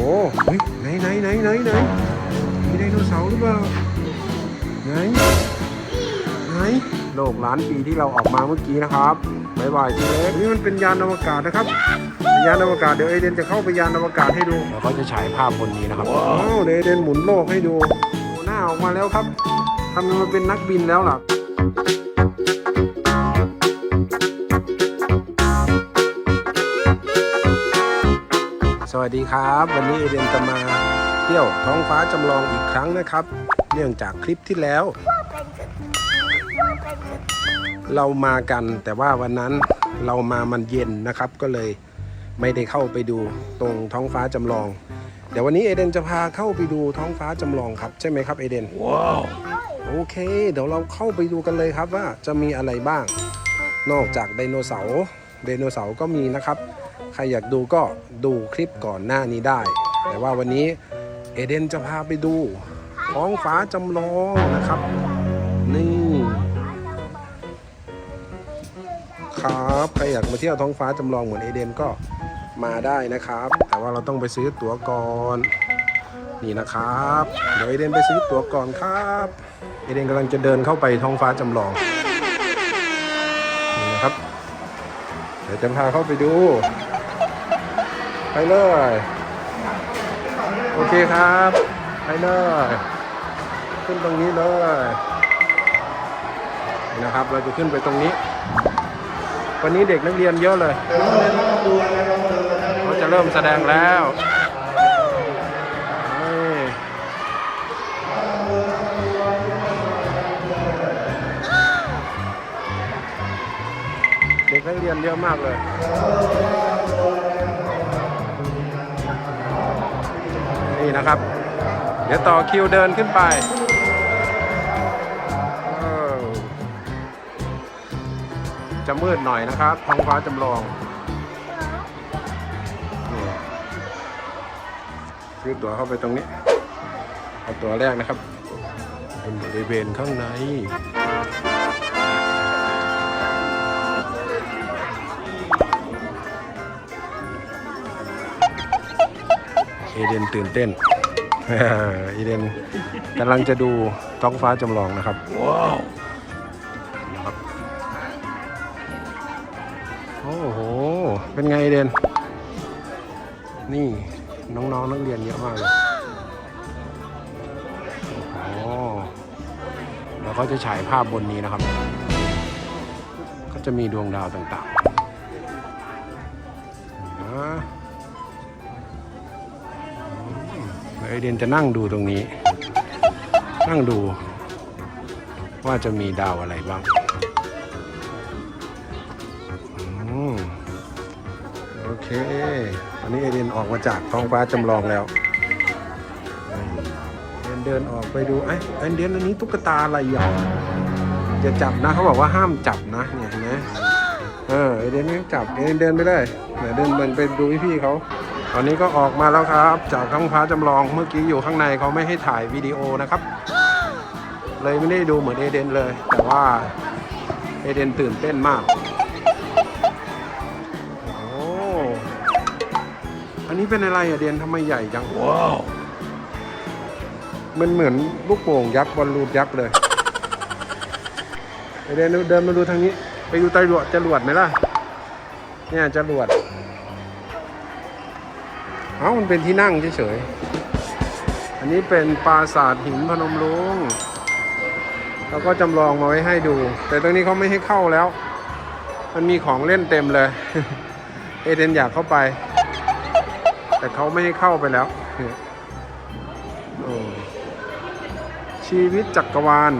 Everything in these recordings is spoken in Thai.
อ้เฮ้ยไหนไหนไหนไหนไหนมีไดโนเสาร์หรือเปล่าไหนไหนโลกล้านปีที่เราออกมาเมื่อกี้นะครับบายบายทีเล็กนี่มันเป็นยานอวกาศนะครับเป็นยานอวกาศเดี๋ยวเอเดนจะเข้าไปยานอวกาศให้ดูแล้วก็จะฉายภาพบนนี้นะครับว้าวเดี๋ยวเอเดนหมุนโลกให้ดูหน้าออกมาแล้วครับทำมันเป็นนักบินแล้วล่ะ สวัสดีครับ วันนี้เอเดนจะมาเที่ยวท้องฟ้าจำลองอีกครั้งนะครับ เนื่องจากคลิปที่แล้ว เรามากันแต่ว่าวันนั้นเรามามันเย็นนะครับ ก็เลยไม่ได้เข้าไปดูตรงท้องฟ้าจำลอง เดี๋ยววันนี้เอเดนจะพาเข้าไปดูท้องฟ้าจำลองครับ ใช่ไหมครับเอเดนว้าวโอเค เดี๋ยวเราเข้าไปดูกันเลยครับว่าจะมีอะไรบ้าง นอกจากไดโนเสาร์ไดโนเสาร์ก็มีนะครับ ใครอยากดูก็ดูคลิปก่อนหน้านี้ได้ แต่ว่าวันนี้เอเดนจะพาไปดูท้องฟ้าจำลองนะครับ นี่ครับใครอยากมาเที่ยวท้องฟ้าจำลองเหมือนเอเดนก็มาได้นะครับ แต่ว่าเราต้องไปซื้อตั๋วก่อนนี่นะครับ เดี๋ยวเอเดนไปซื้อตั๋วก่อนครับเอเดนกำลังจะเดินเข้าไปท้องฟ้าจำลองนี่นะครับ เดี๋ยวจะพาเข้าไปดู ไปเลย โอเคครับ ไปเลย ขึ้นตรงนี้เลยนะครับ เราจะขึ้นไปตรงนี้ วันนี้เด็กนักเรียนเยอะเลยเขาจะเริ่มแสดงแล้วเด็กนักเรียนเยอะมากเลย นี่นะครับ เดี๋ยวต่อคิวเดินขึ้นไปจะมืดหน่อยนะครับท้องฟ้าจำลองซื้อตั๋วเข้าไปตรงนี้เอาตั๋วแรกนะครับเป็นบริเวณข้างใน เอเดนตื่นเต้นเอเดนกำลังจะดูท้องฟ้าจำลองนะครับ ว้าวนะครับโอ้โห เป็นไงเอเดน นี่น้องๆนักเรียนเยอะมากเลยโอ้โหแล้วก็จะฉายภาพบนนี้นะครับ ก็จะมีดวงดาวต่างๆนะ ไอเดนจะนั่งดูตรงนี้ นั่งดู ว่าจะมีดาวอะไรบ้างอโอเคอันนี้ไอเดนออกมาจากท้องฟ้าจำลองแล้วเดินเดินออกไปดูไอ้ไอเดนอันนี้ตุ๊กตาอะไรอะอย่าจับนะเขาบอกว่าห้ามจับนะเนี่ยเห็นไหมเออไอเดนไม่จับไอเดนเดินไปเลยเดี๋ยวเดินเดินไปดูพี่เขา ตอนนี้ก็ออกมาแล้วครับ จากท้องฟ้าจำลองเมื่อกี้อยู่ข้างในเขาไม่ให้ถ่ายวิดีโอนะครับ เลยไม่ได้ดูเหมือนเอเดนเลย แต่ว่าเอเดนตื่นเต้นมาก โอ้อันนี้เป็นอะไรอะเดนทำไมใหญ่จังว้าวมันเหมือนลูกโป่งยักษ์บอลลูนยักษ์เลยเอเดนเดินมาดูทางนี้ ไปดูจรวดจรวดไหมล่ะ เนี่ยจรวด เอ้ามันเป็นที่นั่งเฉยๆ อันนี้เป็นปราสาทหินพนมรุ้งแล้วก็จำลองมาไว้ให้ดู แต่ตรงนี้เขาไม่ให้เข้าแล้ว มันมีของเล่นเต็มเลย เอเดนอยากเข้าไป แต่เขาไม่ให้เข้าไปแล้วชีวิตจักรวาล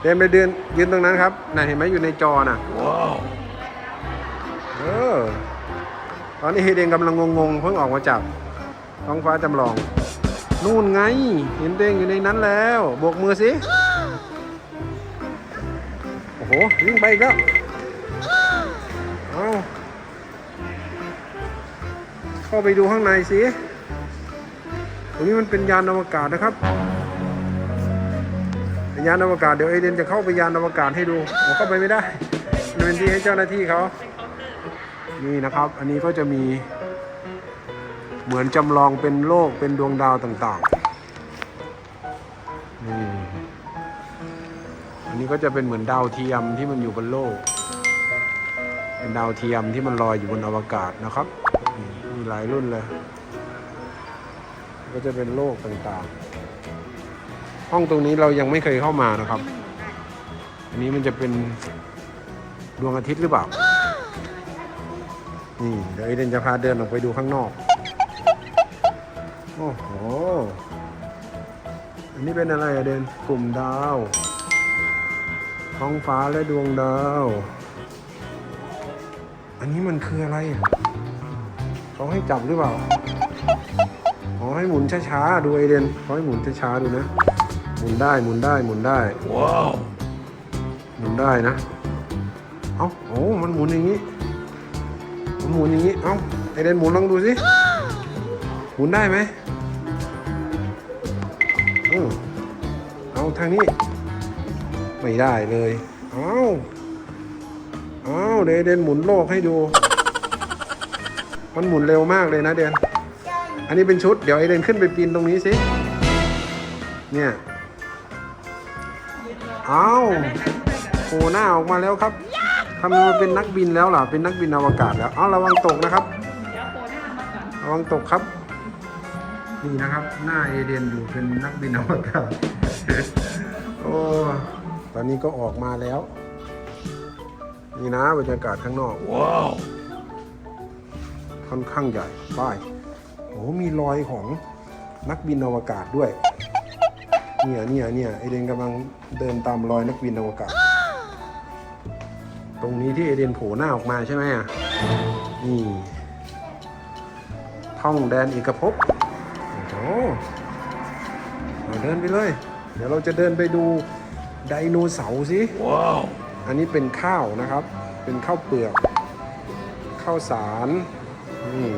เดินไปเดินยืนตรงนั้นครับน่ะเห็นไหมอยู่ในจอน่ะ ตอนนี้เฮเดนกำลังงงๆเพิ่งออกมาจากท้องฟ้าจำลอง นู่นไง เห็นเด้งอยู่ในนั้นแล้วโบกมือสิ โอ้โหวิ่งไปอีกแล้วเอาเข้าไปดูข้างในสิตรงนี้มันเป็นยานอวกาศนะครับ ยานอวกาศเดี๋ยวเอเดนจะเข้าไปยานอวกาศให้ดูผมเข้าไปไม่ได้มันเป็นที่ให้เจ้าหน้าที่เขา นี่นะครับ อันนี้ก็จะมี เหมือนจำลองเป็นโลกเป็นดวงดาวต่างๆนี่อันนี้ก็จะเป็นเหมือนดาวเทียมที่มันอยู่บนโลก เป็นดาวเทียมที่มันลอยอยู่บนอวกาศนะครับมีหลายรุ่นเลย ก็จะเป็นโลกต่างๆ ห้องตรงนี้เรายังไม่เคยเข้ามานะครับ อันนี้มันจะเป็นดวงอาทิตย์หรือเปล่า นี่เดี๋ยวไอเดนจะพาเดินออกไปดูข้างนอก โอ้โห อันนี้เป็นอะไรอะเดน กลุ่มดาว ท้องฟ้าและดวงดาว อันนี้มันคืออะไรอะเขาให้จับหรือเปล่าขอให้หมุนช้าๆ ดูไอเดนขอให้หมุนช้าๆ ดูนะ หมุนได้ หมุนได้ หมุนได้ ว้าว หมุนได้นะ เอ้า โอ้ มันหมุนอย่างนี้มัน หมุนอย่างนี้ เอ้าไอเดนหมุนลองดูสิ หมุนได้ไหมอืมเอาทางนี้ ไม่ได้เลย เอ้าเอ้าเดยวเดนหมุนโลกให้ดู มันหมุนเร็วมากเลยนะเดน อันนี้เป็นชุด เดี๋ยวไอเดนขึ้นไปปีนตรงนี้สิ เนี่ย เอ้าโผล่หน้าออกมาแล้วครับ ทำไมมาเป็นนักบินแล้วล่ะ เป็นนักบินอวกาศแล้ว เอาระวังตกนะครับระวังตกครับ นี่นะครับ หน้าเอเดนอยู่เป็นนักบินอวกาศ โอ้ ตอนนี้ก็ออกมาแล้ว นี่นะบรรยากาศข้างนอก ว้าว ค่อนข้างใหญ่ ป้ายโอ้มีรอยของนักบินอวกาศด้วย เนี่ยเนี่ยเนี่ยเอเดนกำลังเดินตามรอยนักบินอวกาศ ตรงนี้ที่เอเดนโผล่หน้าออกมาใช่ไหมอะนี่ท่องแดนเอกภพโอ้โหเอาเดินไปเลย เดี๋ยวเราจะเดินไปดูไดโนเสาร์สิว้าวอันนี้เป็นข้าวนะครับ เป็นข้าวเปลือก ข้าวสารนี่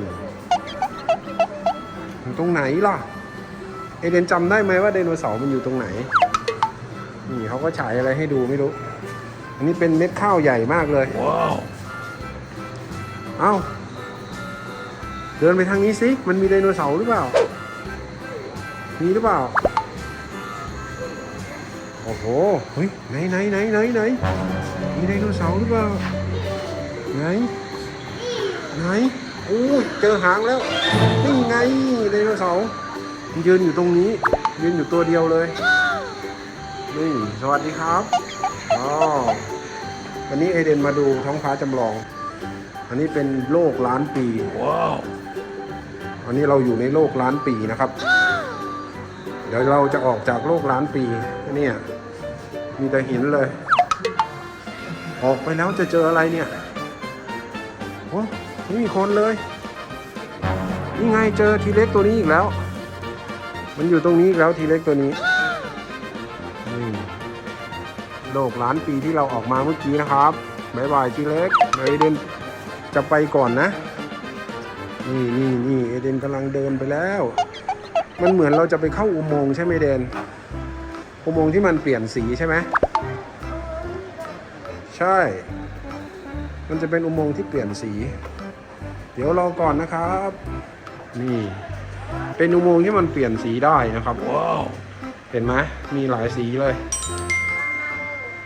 อยู่ตรงไหนล่ะ เอเดนจำได้ไหมว่าไดโนเสาร์มันอยู่ตรงไหน นี่เขาก็ฉายอะไรให้ดูไม่รู้ อันนี้เป็นเม็ดข้าวใหญ่มากเลย ว้าว เอ้า เดินไปทางนี้สิ มันมีไดโนเสาร์หรือเปล่า มีหรือเปล่า โอ้โห เฮ้ย ไหนไหนไหนไหนไหนมีไดโนเสาร์หรือเปล่า ไหน ไหนโอ้ยเจอหางแล้ว นี่ไงไดโนเสาร์มันยืนอยู่ตรงนี้ ยืนอยู่ตัวเดียวเลย นี่ สวัสดีครับ อ๋อวันนี้เอเดนมาดูท้องฟ้าจำลอง อันนี้เป็นโลกล้านปีว้าวอันนี้เราอยู่ในโลกล้านปีนะครับ เดี๋ยวเราจะออกจากโลกล้านปีเนี่ยมีแต่หินเลย ออกไปแล้วจะเจออะไรเนี่ยโอ้ไม่มีคนเลยนี่ไงเจอทีเล็กตัวนี้อีกแล้ว มันอยู่ตรงนี้อีกแล้วทีเล็กตัวนี้นี่ โลกล้านปีที่เราออกมาเมื่อกี้นะครับบายบายทีเล็กเดี๋ยวเอเดนจะไปก่อนนะ นี่นี่นี่เอเดนกำลังเดินไปแล้ว มันเหมือนเราจะไปเข้าอุโมงค์ใช่ไหมเดน อุโมงค์ที่มันเปลี่ยนสีใช่ไหมใช่ มันจะเป็นอุโมงค์ที่เปลี่ยนสี เดี๋ยวรอก่อนนะครับ นี่ เป็นอุโมงค์ที่มันเปลี่ยนสีได้นะครับ ว้าว เห็นไหมมีหลายสีเลย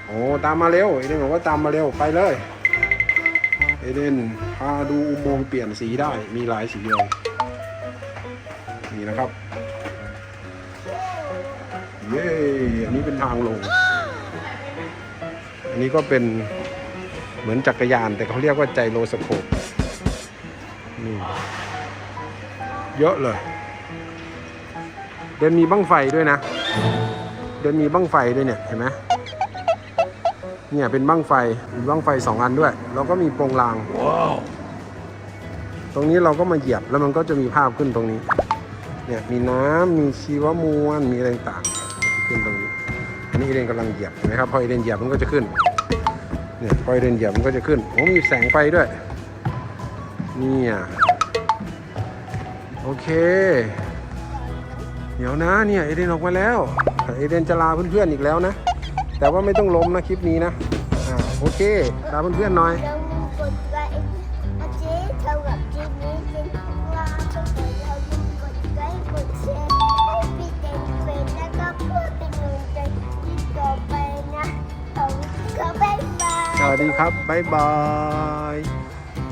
โอ้ตามมาเร็วเอเดนบอกว่าตามมาเร็วไปเลยเอเดนพาดูอุโมงค์เปลี่ยนสีได้มีหลายสีเลยนี่นะครับเย้อันนี้เป็นทางลง อันนี้ก็เป็นเหมือนจักรยานแต่เขาเรียกว่าไจโรสโคปนี่เยอะเลย เดินมีบั้งไฟด้วยนะ เดินมีบั้งไฟด้วยเนี่ยเห็นไหม เนี่ยเป็นบั้งไฟมีบั้งไฟสองอันด้วย แล้วก็มีโปรงรางว้าวตรงนี้เราก็มาเหยียบแล้วมันก็จะมีภาพขึ้นตรงนี้ เนี่ยมีน้ำมีชีวมวลมีอะไรต่างๆขึ้นตรงนี้อันนี้เอเดนกำลังเหยียบเห็นไหมครับพอเอเดนเหยียบมันก็จะขึ้นเนี่ยพอเอเดนเหยียบมันก็จะขึ้นโอ้มีแสงไฟด้วยเนี่ยโอเค เดี๋ยวนะเนี่ยเอเดนออกมาแล้วแต่เอเดนจะลาเพื่อนๆอีกแล้วนะ แต่ว่าไม่ต้องล้มนะคลิปนี้นะโอเคลาเพื่อนๆหน่อย เรากดไลค์อาเจ๊กับคลินี้เป็นก้าเกดไลค์กดแชร์ให้พี่เต็มเป็นแก็เพื่อเป็นกำลัใจที่ต่อไปนะของเขาบ๊ายบายสวัสดีครับบ๊ายบาย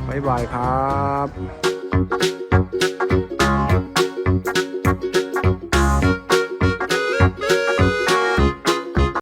บ๊ายบายครับ